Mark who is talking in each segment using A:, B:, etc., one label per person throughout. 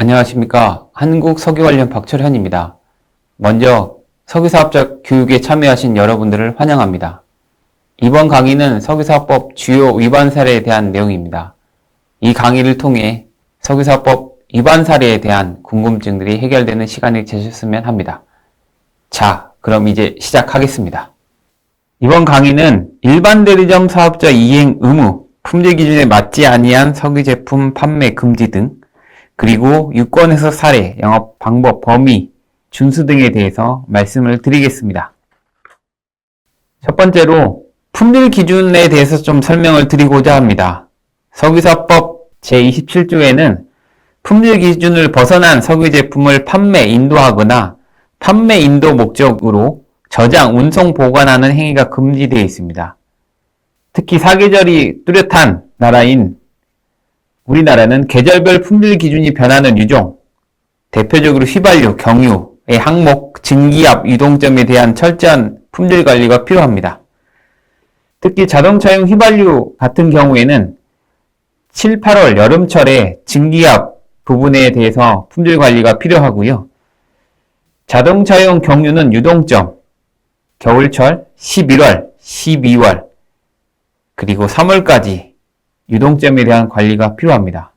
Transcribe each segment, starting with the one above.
A: 안녕하십니까. 한국 석유관련 박철현입니다. 먼저 석유사업자 교육에 참여하신 여러분들을 환영합니다. 이번 강의는 석유사업법 주요 위반 사례에 대한 내용입니다. 이 강의를 통해 석유사업법 위반 사례에 대한 궁금증들이 해결되는 시간이 되셨으면 합니다. 자, 그럼 이제 시작하겠습니다. 이번 강의는 일반 대리점 사업자 이행 의무, 품질 기준에 맞지 아니한 석유 제품 판매 금지 등 그리고 유권에서 사례, 영업 방법, 범위, 준수 등에 대해서 말씀을 드리겠습니다. 첫 번째로 품질 기준에 대해서 좀 설명을 드리고자 합니다. 석유사법 제27조에는 품질 기준을 벗어난 석유 제품을 판매, 인도하거나 판매, 인도 목적으로 저장, 운송, 보관하는 행위가 금지되어 있습니다. 특히 사계절이 뚜렷한 나라인 우리나라는 계절별 품질 기준이 변하는 유종, 대표적으로 휘발유, 경유의 항목, 증기압, 유동점에 대한 철저한 품질 관리가 필요합니다. 특히 자동차용 휘발유 같은 경우에는 7, 8월 여름철에 증기압 부분에 대해서 품질 관리가 필요하고요. 자동차용 경유는 유동점, 겨울철 11월, 12월, 그리고 3월까지 유동점에 대한 관리가 필요합니다.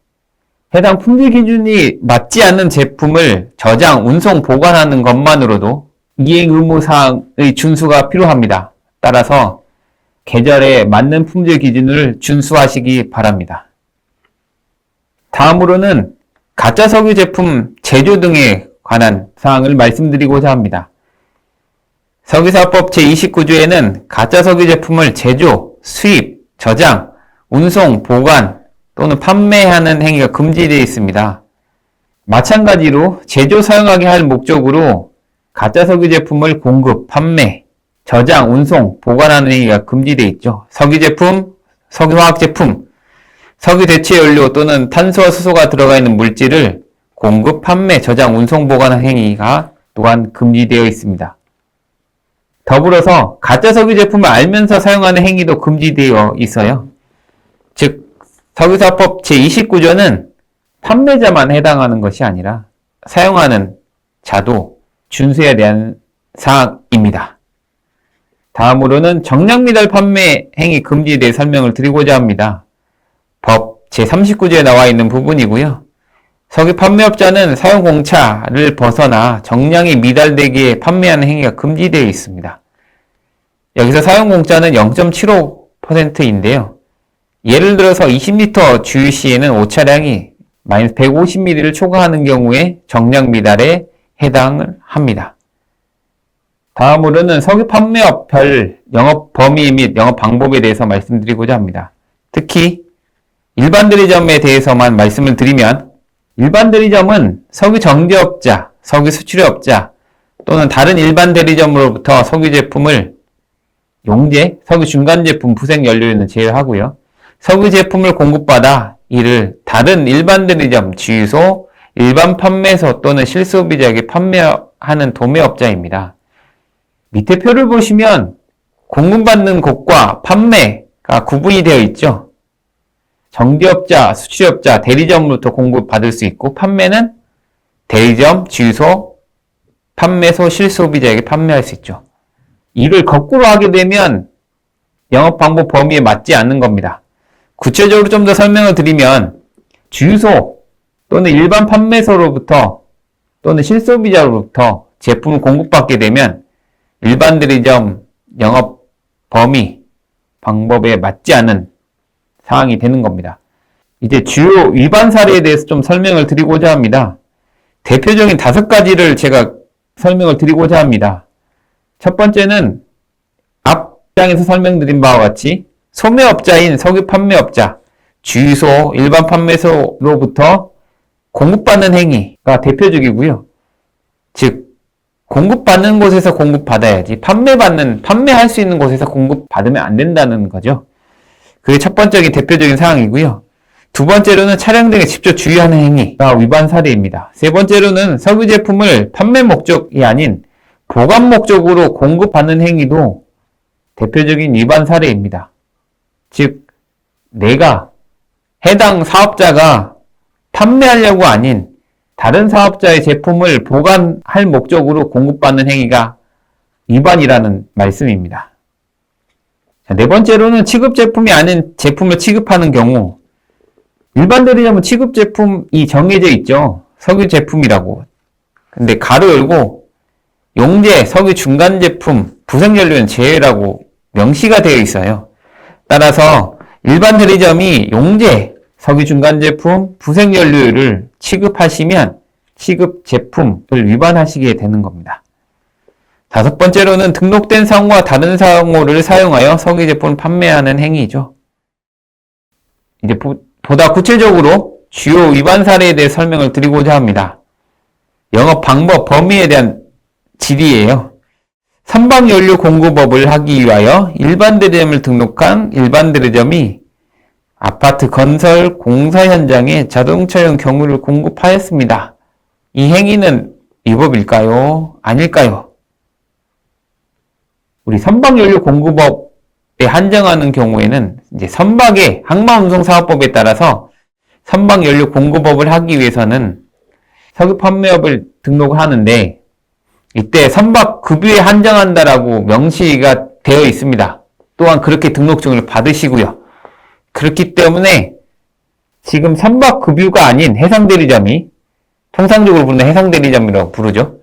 A: 해당 품질 기준이 맞지 않는 제품을 저장, 운송, 보관하는 것만으로도 이행 의무 사항의 준수가 필요합니다. 따라서 계절에 맞는 품질 기준을 준수하시기 바랍니다. 다음으로는 가짜 석유 제품 제조 등에 관한 사항을 말씀드리고자 합니다. 석유사법 제29조에는 가짜 석유 제품을 제조, 수입, 저장, 운송, 보관 또는 판매하는 행위가 금지되어 있습니다. 마찬가지로 제조 사용하게 할 목적으로 가짜 석유 제품을 공급, 판매, 저장, 운송, 보관하는 행위가 금지되어 있죠. 석유 제품, 석유화학 제품, 석유 대체 연료 또는 탄소와 수소가 들어가 있는 물질을 공급, 판매, 저장, 운송, 보관하는 행위가 또한 금지되어 있습니다. 더불어서 가짜 석유 제품을 알면서 사용하는 행위도 금지되어 있어요. 즉, 석유사법 제29조는 판매자만 해당하는 것이 아니라 사용하는 자도 준수해야 되는 사항입니다. 다음으로는 정량 미달 판매 행위 금지에 대해 설명을 드리고자 합니다. 법 제39조에 나와 있는 부분이고요. 석유 판매업자는 사용 공차를 벗어나 정량이 미달되게 판매하는 행위가 금지되어 있습니다. 여기서 사용 공차는 0.75%인데요. 예를 들어서 20리터 주유 시에는 오차량이 마이너스 150ml를 초과하는 경우에 정량 미달에 해당을 합니다. 다음으로는 석유 판매업 별 영업 범위 및 영업 방법에 대해서 말씀드리고자 합니다. 특히 일반 대리점에 대해서만 말씀을 드리면 일반 대리점은 석유 정제업자, 석유 수출업자 또는 다른 일반 대리점으로부터 석유 제품을 용제, 석유 중간 제품, 부색 연료에는 제외하고요. 석유 제품을 공급받아 이를 다른 일반 대리점, 주유소, 일반 판매소 또는 실소비자에게 판매하는 도매업자입니다. 밑에 표를 보시면 공급받는 곳과 판매가 구분이 되어 있죠. 정제업자, 수출업자, 대리점으로부터 공급받을 수 있고 판매는 대리점, 주유소, 판매소, 실소비자에게 판매할 수 있죠. 이를 거꾸로 하게 되면 영업 방법 범위에 맞지 않는 겁니다. 구체적으로 좀 더 설명을 드리면 주유소 또는 일반 판매소로부터 또는 실소비자로부터 제품을 공급받게 되면 일반 대리점 영업 범위 방법에 맞지 않은 상황이 되는 겁니다. 이제 주요 위반 사례에 대해서 좀 설명을 드리고자 합니다. 대표적인 다섯 가지를 제가 설명을 드리고자 합니다. 첫 번째는 앞장에서 설명드린 바와 같이 소매업자인 석유 판매업자, 주유소, 일반 판매소로부터 공급받는 행위가 대표적이고요. 즉, 공급받는 곳에서 공급받아야지 판매받는, 판매할 수 있는 곳에서 공급받으면 안 된다는 거죠. 그게 첫 번째인 대표적인 사항이고요. 두 번째로는 차량 등에 직접 주의하는 행위가 위반 사례입니다. 세 번째로는 석유 제품을 판매 목적이 아닌 보관 목적으로 공급받는 행위도 대표적인 위반 사례입니다. 즉, 내가 해당 사업자가 판매하려고 아닌 다른 사업자의 제품을 보관할 목적으로 공급받는 행위가 위반이라는 말씀입니다. 자, 네 번째로는 취급 제품이 아닌 제품을 취급하는 경우 일반 대리점은 취급 제품이 정해져 있죠. 석유 제품이라고. 근데 가로 열고 용제, 석유 중간 제품, 부생연료는 제외라고 명시가 되어 있어요. 따라서 일반 대리점이 용제, 석유 중간 제품, 부생연료를 취급하시면 취급 제품을 위반하시게 되는 겁니다. 다섯 번째로는 등록된 상호와 다른 상호를 사용하여 석유 제품을 판매하는 행위죠. 이제 보, 보다 구체적으로 주요 위반 사례에 대해 설명을 드리고자 합니다. 영업 방법, 범위에 대한 질의예요. 선박연료 공급업을 하기 위하여 일반 대리점을 등록한 일반 대리점이 아파트 건설 공사 현장에 자동차용 경유를 공급하였습니다. 이 행위는 위법일까요? 아닐까요? 우리 선박연료 공급업에 한정하는 경우에는 이제 선박의 항만운송사업법에 따라서 선박연료 공급업을 하기 위해서는 석유 판매업을 등록을 하는데 이때 선박 급유에 한정한다라고 명시가 되어 있습니다. 또한 그렇게 등록증을 받으시고요. 그렇기 때문에 지금 선박 급유가 아닌 해상 대리점이 통상적으로 부르는 해상 대리점이라고 부르죠.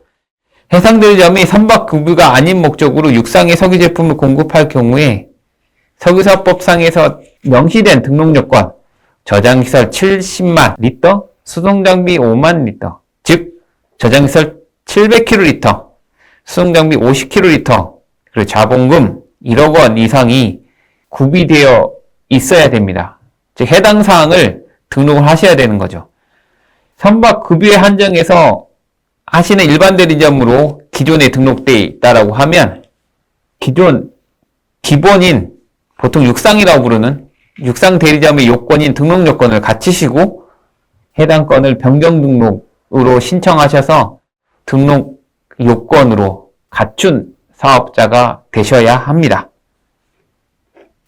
A: 해상 대리점이 선박 급유가 아닌 목적으로 육상의 석유 제품을 공급할 경우에 석유사업법상에서 명시된 등록 요건 저장시설 70만 리터, 수송장비 5만 리터, 즉 저장시설 700kl, 수송장비 50kl, 그리고 자본금 1억 원 이상이 구비되어 있어야 됩니다. 즉 해당 사항을 등록을 하셔야 되는 거죠. 선박 급유에 한정해서 하시는 일반 대리점으로 기존에 등록되어 있다라고 하면 기존 기본인 보통 육상이라고 부르는 육상 대리점의 요건인 등록 요건을 갖추시고 해당 건을 변경 등록으로 신청하셔서 등록 요건으로 갖춘 사업자가 되셔야 합니다.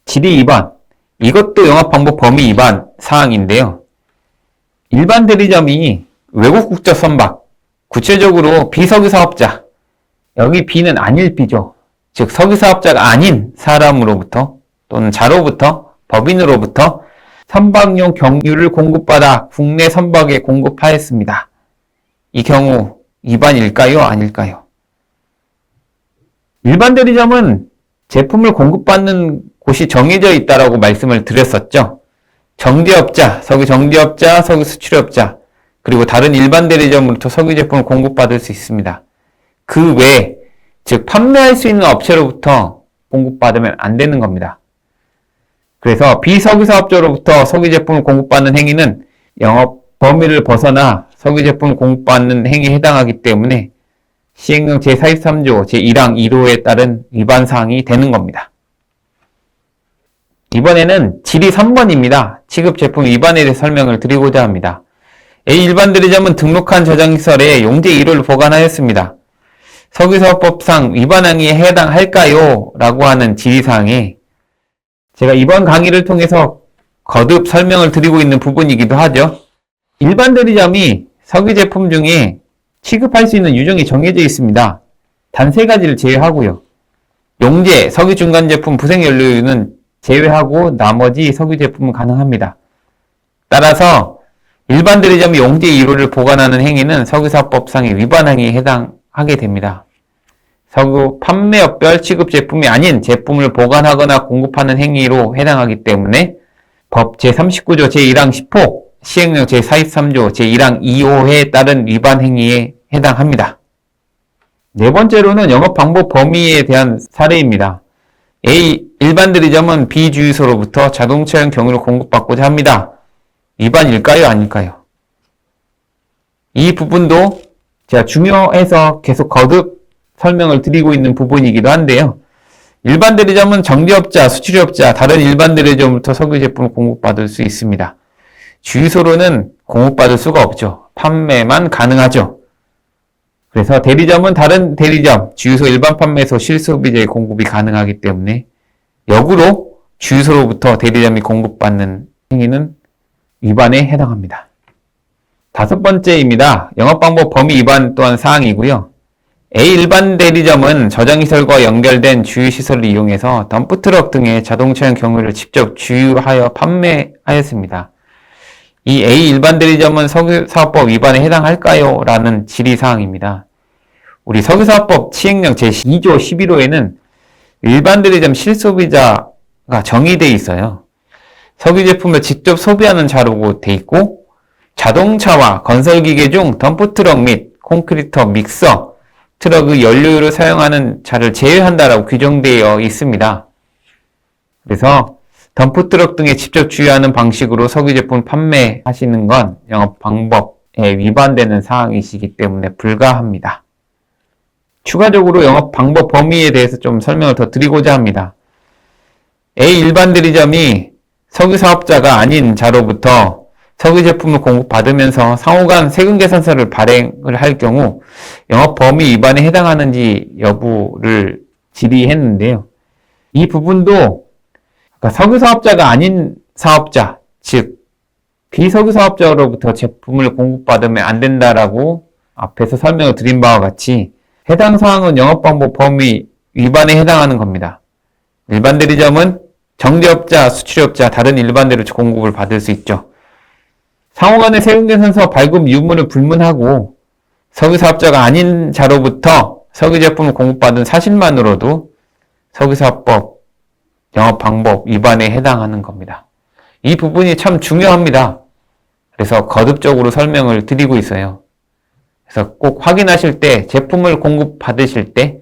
A: 질의 2번. 이것도 영업방법 범위 위반 사항인데요. 일반 대리점이 외국 국적 선박, 구체적으로 비석유 사업자, 여기 B는 아닐 B죠. 즉 석유 사업자가 아닌 사람으로부터 또는 자로부터 법인으로부터 선박용 경유를 공급받아 국내 선박에 공급하였습니다. 이 경우 위반일까요? 아닐까요? 일반 대리점은 제품을 공급받는 곳이 정해져 있다라고 말씀을 드렸었죠. 정제업자, 석유 정제업자, 석유 수출업자, 그리고 다른 일반 대리점으로부터 석유 제품을 공급받을 수 있습니다. 그 외에, 즉, 판매할 수 있는 업체로부터 공급받으면 안 되는 겁니다. 그래서 비석유 사업자로부터 석유 제품을 공급받는 행위는 영업 범위를 벗어나 석유 제품을 공급받는 행위에 해당하기 때문에 시행령 제43조 제1항 1호에 따른 위반 사항이 되는 겁니다. 이번에는 질의 3번입니다. 취급 제품 위반에 대해 설명을 드리고자 합니다. A 일반 대리점은 등록한 저장시설에 용제 1호를 보관하였습니다. 석유사업법상 위반 행위에 해당할까요? 라고 하는 질의사항에 제가 이번 강의를 통해서 거듭 설명을 드리고 있는 부분이기도 하죠. 일반 대리점이 석유 제품 중에 취급할 수 있는 유종이 정해져 있습니다. 단 세 가지를 제외하고요. 용제, 석유 중간 제품, 부생 연료는 제외하고 나머지 석유 제품은 가능합니다. 따라서 일반 대리점이 용제 1호를 보관하는 행위는 석유사법상의 위반 행위에 해당하게 됩니다. 석유 판매업별 취급 제품이 아닌 제품을 보관하거나 공급하는 행위로 해당하기 때문에 법 제39조 제1항 10호, 시행령 제43조 제1항 2호에 따른 위반 행위에 해당합니다. 네 번째로는 영업 방법 범위에 대한 사례입니다. A. 일반 대리점은 B 주유소로부터 자동차용 경유를 공급받고자 합니다. 위반일까요? 아닐까요? 이 부분도 제가 중요해서 계속 거듭 설명을 드리고 있는 부분이기도 한데요. 일반 대리점은 정비업자, 수출업자, 다른 일반 대리점부터 석유 제품을 공급받을 수 있습니다. 주유소로는 공급받을 수가 없죠. 판매만 가능하죠. 그래서 대리점은 다른 대리점, 주유소 일반 판매소 실소비재의 공급이 가능하기 때문에 역으로 주유소로부터 대리점이 공급받는 행위는 위반에 해당합니다. 다섯 번째입니다. 영업방법 범위 위반 또한 사항이고요. A 일반 대리점은 저장시설과 연결된 주유시설을 이용해서 덤프트럭 등의 자동차용 경유를 직접 주유하여 판매하였습니다. 이 A 일반 대리점은 석유사업법 위반에 해당할까요? 라는 질의사항입니다. 우리 석유사업법 시행령 제2조 11호에는 일반 대리점 실소비자가 정의되어 있어요. 석유 제품을 직접 소비하는 자로 돼 있고 자동차와 건설기계 중 덤프트럭 및 콘크리터, 믹서, 트럭의 연료를 사용하는 자를 제외한다라고 규정되어 있습니다. 그래서 덤프트럭 등에 직접 주유하는 방식으로 석유 제품 판매하시는 건 영업 방법에 위반되는 사항이시기 때문에 불가합니다. 추가적으로 영업 방법 범위에 대해서 좀 설명을 더 드리고자 합니다. A 일반 대리점이 석유 사업자가 아닌 자로부터 석유 제품을 공급받으면서 상호간 세금 계산서를 발행을 할 경우 영업 범위 위반에 해당하는지 여부를 질의했는데요. 이 부분도 석유 사업자가 아닌 사업자, 즉 비석유 사업자로부터 제품을 공급받으면 안 된다라고 앞에서 설명을 드린 바와 같이 해당 사항은 영업방법 범위 위반에 해당하는 겁니다. 일반 대리점은 정제업자, 수출업자, 다른 일반 대리점 공급을 받을 수 있죠. 상호간의 세금계산서 발급 유무를 불문하고 석유사업자가 아닌 자로부터 석유제품을 공급받은 사실만으로도 석유사업법 영업 방법 위반에 해당하는 겁니다. 이 부분이 참 중요합니다. 그래서 거듭적으로 설명을 드리고 있어요. 그래서 꼭 확인하실 때 제품을 공급받으실 때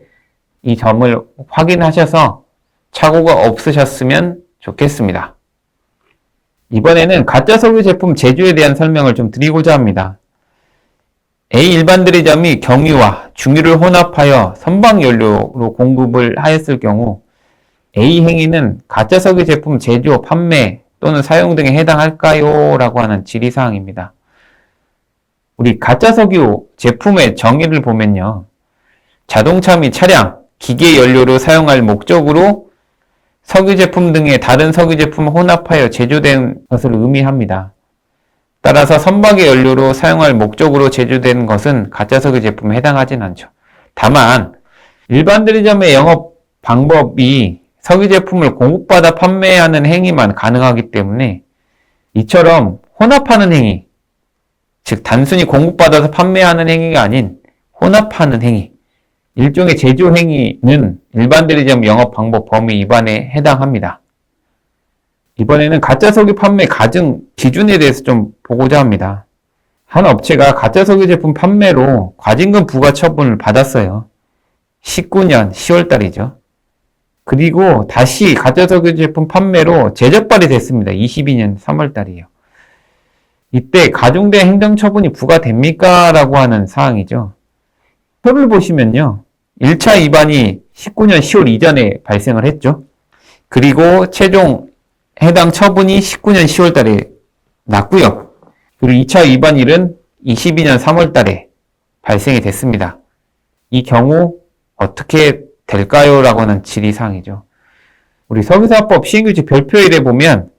A: 이 점을 확인하셔서 착오가 없으셨으면 좋겠습니다. 이번에는 가짜 석유 제품 제조에 대한 설명을 좀 드리고자 합니다. A 일반 대리점이 경유와 중유를 혼합하여 선박 연료로 공급을 하였을 경우 A 행위는 가짜 석유 제품 제조, 판매 또는 사용 등에 해당할까요? 라고 하는 질의사항입니다. 우리 가짜 석유 제품의 정의를 보면요. 자동차 및 차량, 기계 연료로 사용할 목적으로 석유 제품 등의 다른 석유 제품을 혼합하여 제조된 것을 의미합니다. 따라서 선박의 연료로 사용할 목적으로 제조된 것은 가짜 석유 제품에 해당하진 않죠. 다만 일반 대리점의 영업 방법이 석유 제품을 공급받아 판매하는 행위만 가능하기 때문에 이처럼 혼합하는 행위, 즉 단순히 공급받아서 판매하는 행위가 아닌 혼합하는 행위, 일종의 제조 행위는 일반 대리점 영업 방법 범위 위반에 해당합니다. 이번에는 가짜 석유 판매 가증 기준에 대해서 좀 보고자 합니다. 한 업체가 가짜 석유 제품 판매로 과징금 부과 처분을 받았어요. 19년 10월 달이죠. 그리고 다시 가짜 석유 제품 판매로 재적발이 됐습니다. 22년 3월 달이에요. 이때 가중된 행정처분이 부과됩니까? 라고 하는 사항이죠. 표를 보시면요. 1차 위반이 19년 10월 이전에 발생을 했죠. 그리고 최종 해당 처분이 19년 10월 달에 났고요. 그리고 2차 위반일은 22년 3월 달에 발생이 됐습니다. 이 경우 어떻게 될까요? 라고 하는 질의사항이죠. 우리 석유사법 시행규칙 별표일에 보면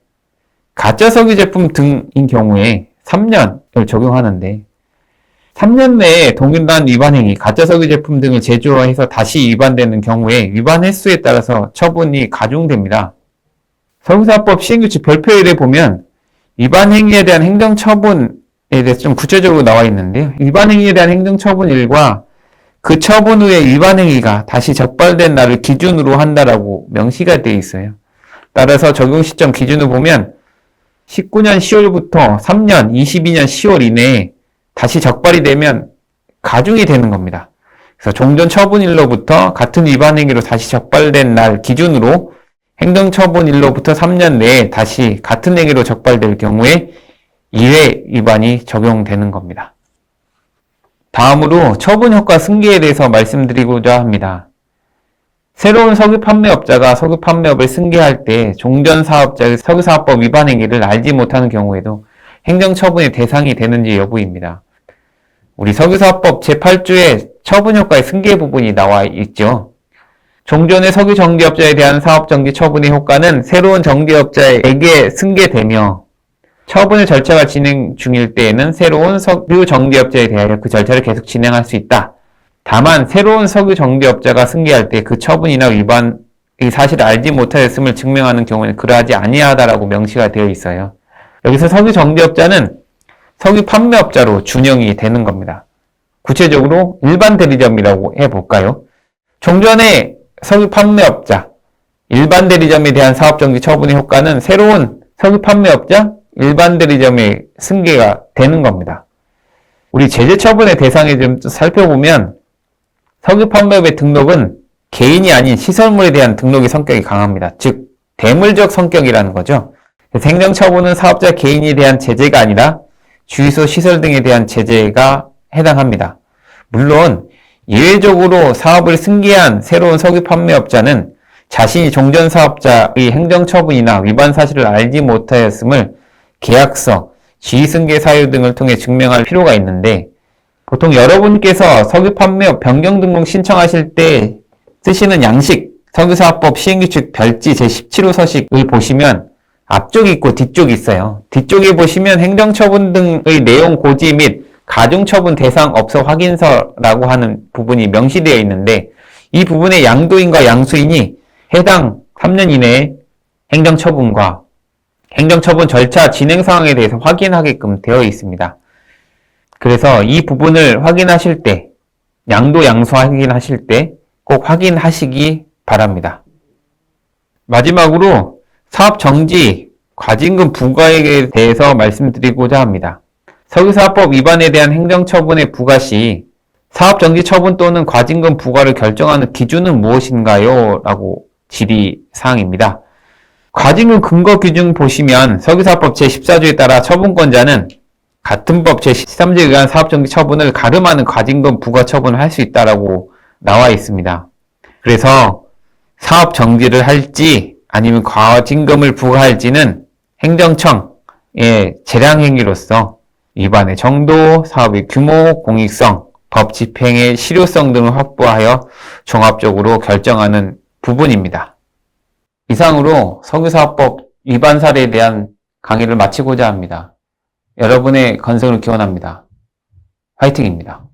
A: 가짜 석유 제품 등인 경우에 3년을 적용하는데 3년 내에 동일한 위반 행위, 가짜 석유 제품 등을 제조해서 다시 위반되는 경우에 위반 횟수에 따라서 처분이 가중됩니다. 석유사법 시행규칙 별표일에 보면 위반 행위에 대한 행정처분에 대해서 좀 구체적으로 나와 있는데요. 위반 행위에 대한 행정처분일과 그 처분 후에 위반 행위가 다시 적발된 날을 기준으로 한다라고 명시가 되어 있어요. 따라서 적용 시점 기준을 보면 19년 10월부터 3년 22년 10월 이내에 다시 적발이 되면 가중이 되는 겁니다. 그래서 종전 처분일로부터 같은 위반 행위로 다시 적발된 날 기준으로 행정 처분일로부터 3년 내에 다시 같은 행위로 적발될 경우에 2회 위반이 적용되는 겁니다. 다음으로 처분 효과 승계에 대해서 말씀드리고자 합니다. 새로운 석유 판매업자가 석유 판매업을 승계할 때 종전 사업자의 석유 사업법 위반 행위를 알지 못하는 경우에도 행정 처분의 대상이 되는지 여부입니다. 우리 석유 사업법 제8조에 처분 효과의 승계 부분이 나와 있죠. 종전의 석유 정제업자에 대한 사업 정지 처분의 효과는 새로운 정제업자에게 승계되며 처분의 절차가 진행 중일 때에는 새로운 석유 정비업자에 대하여 그 절차를 계속 진행할 수 있다. 다만 새로운 석유 정비업자가 승계할 때 그 처분이나 위반의 사실을 알지 못하였음을 증명하는 경우에는 그러하지 아니하다라고 명시가 되어 있어요. 여기서 석유 정비업자는 석유 판매업자로 준영이 되는 겁니다. 구체적으로 일반 대리점이라고 해볼까요? 종전의 석유 판매업자, 일반 대리점에 대한 사업정지 처분의 효과는 새로운 석유 판매업자, 일반 대리점의 승계가 되는 겁니다. 우리 제재 처분의 대상에 좀 살펴보면 석유 판매업의 등록은 개인이 아닌 시설물에 대한 등록의 성격이 강합니다. 즉, 대물적 성격이라는 거죠. 행정 처분은 사업자 개인에 대한 제재가 아니라 주유소 시설 등에 대한 제재가 해당합니다. 물론 예외적으로 사업을 승계한 새로운 석유 판매업자는 자신이 종전 사업자의 행정 처분이나 위반 사실을 알지 못하였음을 계약서, 지휘승계 사유 등을 통해 증명할 필요가 있는데 보통 여러분께서 석유 판매업 변경 등록 신청하실 때 쓰시는 양식 석유사업법 시행규칙 별지 제17호 서식을 보시면 앞쪽이 있고 뒤쪽이 있어요. 뒤쪽에 보시면 행정처분 등의 내용 고지 및 가중처분 대상 업소 확인서라고 하는 부분이 명시되어 있는데 이 부분의 양도인과 양수인이 해당 3년 이내에 행정처분과 행정처분 절차 진행 상황에 대해서 확인하게끔 되어 있습니다. 그래서 이 부분을 확인하실 때, 양도 양수 확인하실 때 꼭 확인하시기 바랍니다. 마지막으로 사업 정지, 과징금 부과에 대해서 말씀드리고자 합니다. 석유사업법 위반에 대한 행정처분의 부과 시 사업 정지 처분 또는 과징금 부과를 결정하는 기준은 무엇인가요? 라고 질의 사항입니다. 과징금 근거 규정 보시면 석유사업법 제14조에 따라 처분권자는 같은 법 제13조에 의한 사업정지 처분을 가름하는 과징금 부과 처분을 할 수 있다라고 나와 있습니다. 그래서 사업 정지를 할지 아니면 과징금을 부과할지는 행정청의 재량 행위로서 위반의 정도, 사업의 규모, 공익성, 법 집행의 실효성 등을 확보하여 종합적으로 결정하는 부분입니다. 이상으로 석유사업법 위반 사례에 대한 강의를 마치고자 합니다. 여러분의 건승을 기원합니다. 화이팅입니다.